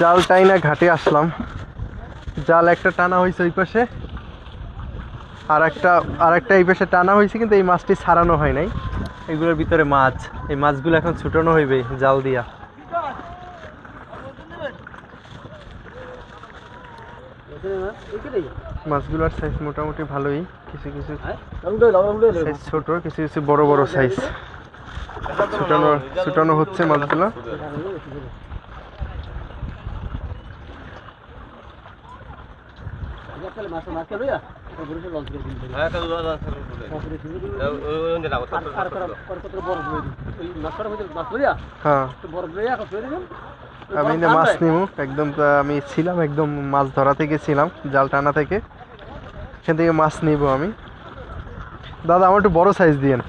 জাল টাইনা ঘাটে আসলাম। জাল একটা টানা হয়েছে ওই পাশে। আর একটা আর একটা এই পাশে টানা হয়েছে, কিন্তু এই মাছটি ছাড়ানো হয় নাই। এগুলোর ভিতরে মাছ। এই মাছগুলো এখন ছুটানো হইবে জাল দিয়া। মাছগুলোর সাইজ মোটামুটি ভালোই। কিছু কিছু সাইজ ছোট, কিছু কিছু বড় বড় সাইজ ছুটানো ছুটানো হচ্ছে মাছগুলো। আমি মাছ নিব একদম আমি ছিলাম একদম মাছ ধরা থেকে ছিলাম জাল টানা থেকে এখান থেকে মাছ নিব আমি দাদা আমার একটু বড় সাইজ দিয়েন